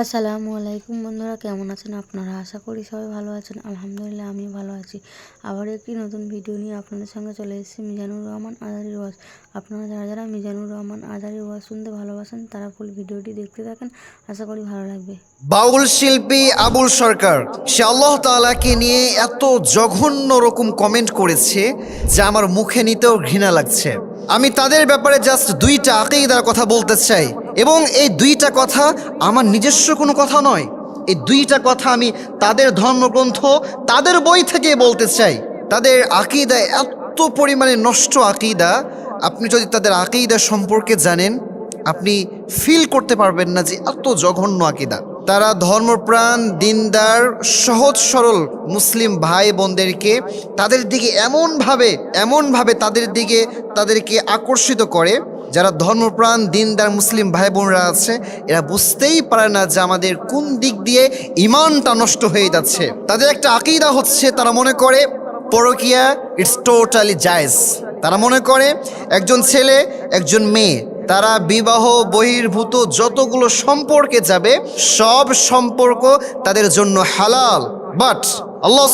আসসালামু আলাইকুম বন্ধুরা, কেমন আছেন আপনারা? আশা করি সবাই ভালো আছেন। আলহামদুলিল্লাহ আমি ভালো আছি। আবার একটি নতুন ভিডিও নিয়ে আপনাদের সঙ্গে চলে এসেছি, মিজানুর রহমান আজারি ওয়াজ। আপনারা যারা যারা মিজানুর রহমান আজারি ওয়াজ শুনতে ভালোবাসেন, তারা ফুল ভিডিওটি দেখতে থাকেন। আশা করি ভালো লাগবে। বাউল শিল্পী আবুল সরকার, সে আল্লাহ তাআলাকে নিয়ে এত জঘন্য রকম কমেন্ট করেছে, যা আমার মুখে নিতেও ঘৃণা লাগছে। আমি তাদের ব্যাপারে জাস্ট দুইটা আকিদার কথা বলতে চাই। এবং এই দুইটা কথা আমার নিজস্ব কোনো কথা নয়। এই দুইটা কথা আমি তাদের ধর্মগ্রন্থ, তাদের বই থেকে বলতে চাই। তাদের আকিদা এত পরিমাণে নষ্ট আকিদা। আপনি যদি তাদের আকিদা সম্পর্কে জানেন, আপনি ফিল করতে পারবেন না যে এত জঘন্য আকিদা। তারা ধর্মপ্রাণ, দিনদার, সহজ সরল মুসলিম ভাই বোনদেরকে তাদের দিকে এমনভাবে এমনভাবে তাদের দিকে তাদেরকে আকর্ষিত করে, যারা ধর্মপ্রাণ, দিনদার মুসলিম ভাই বোনরা আছে, এরা বুঝতেই পারে না যে আমাদের কোন দিক দিয়ে ইমানটা নষ্ট হয়ে যাচ্ছে। তাদের একটা আকিদা হচ্ছে, তারা মনে করে, পরকিয়া ইটস টোটালি জায়েজ তারা মনে করে, একজন ছেলে, একজন মেয়ে। তারা বিবাহ, বহির্ভূত যতগুলো সম্পর্কে যাবে, সব সম্পর্ক তাদের জন্য হালাল। বাট আল্লাহ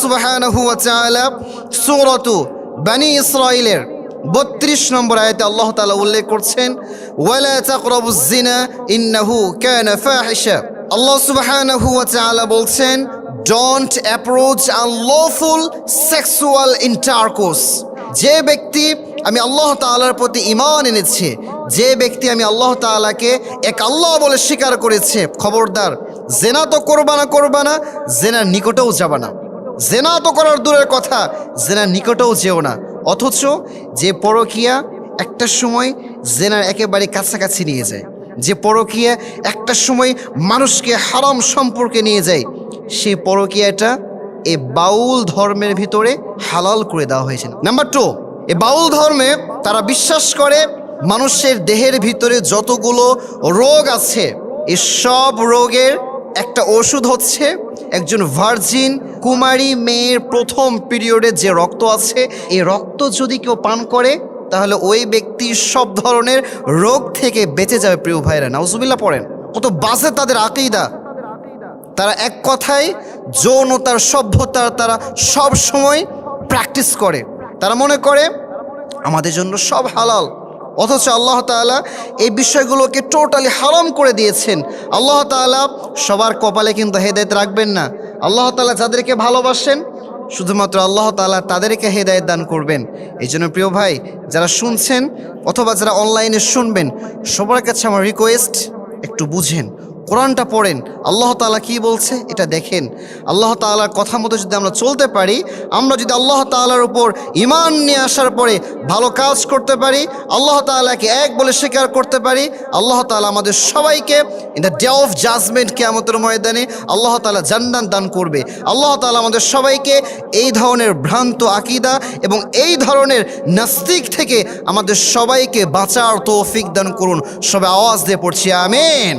সূরাতু বানি ইসরাইলের বত্রিশ নম্বর আয়াতে আল্লাহ তালা উল্লেখ করছেন আল্লাহ সুবহানাহু বলছেন don't approach unlawful sexual intercourse যে ব্যক্তি আমি আল্লাহ তাআলার প্রতি ইমান এনেছে। যে ব্যক্তি আমি আল্লাহ তাআলাকে এক আল্লাহ বলে স্বীকার করেছে, খবরদার, জেনা তো করবা না করবা না, জেনার নিকটেও যাবা না। জেনা তো করার দূরের কথা, জেনার নিকটেও যেও না। অথচ যে পরকিয়া একটা সময় জেনার একেবারে কাছাকাছি নিয়ে যায়। যে পরকিয়া একটা সময় মানুষকে হারাম সম্পর্কে নিয়ে যায়, সেই পরকিয়াটা এ বাউল ধর্মের ভিতরে হালাল করে দেওয়া হয়েছে। নাম্বার টু এ বাউল ধর্মে তারা বিশ্বাস করে মানুষের দেহের ভিতরে যতগুলো রোগ আছে, এ সব রোগের একটা ওষুধ হচ্ছে একজন ভার্জিন কুমারী মেয়ের প্রথম পিরিয়ডে যে রক্ত আছে এই রক্ত যদি কেউ পান করে, তাহলে ওই ব্যক্তি সব ধরনের রোগ থেকে বেঁচে যাবে, প্রিয় ভাইরা নাউজুবিল্লাহ পড়েন। কত বাজে তাদের আকিদা। তারা এক কথায় যৌনতার, সভ্যতার তারা সব সময় প্র্যাকটিস করে। তারা মনে করে আমাদের জন্য সব হালাল। অথচ আল্লাহ তাআলা এই বিষয়গুলোকে টোটালি হারাম করে দিয়েছেন। আল্লাহ তাআলা সবার কপালে কিন্তু হেদায়েত রাখবেন না। আল্লাহ তাআলা যাদেরকে ভালোবাসেন, শুধুমাত্র আল্লাহ তাআলা তাদেরকে হেদায়েত দান করবেন। এই জন্য প্রিয় ভাই, যারা শুনছেন অথবা যারা অনলাইনে শুনবেন, সবার কাছে আমার রিকোয়েস্ট একটু বুঝেন। কোরআনটা পড়েন, আল্লাহ তালা কি বলছে? এটা দেখেন। আল্লাহ তাআলার কথা মতো যদি আমরা চলতে পারি, আমরা যদি আল্লাহ তাআলার উপর ইমান নিয়ে আসার পরে ভালো কাজ করতে পারি, আল্লাহ তাআলাকে এক বলে স্বীকার করতে পারি, আল্লাহ তালা আমাদের সবাইকে in the day of judgment কেয়ামতের ময়দানে আল্লাহ তাআলা জান্নাত দান করবে। আল্লাহ তালা আমাদের সবাইকে এই ধরনের ভ্রান্ত আকিদা এবং এই ধরনের নাস্তিক থেকে আমাদের সবাইকে বাঁচার তৌফিক দান করুন। সবাই আওয়াজ দিয়ে পড়ছি, আমিন।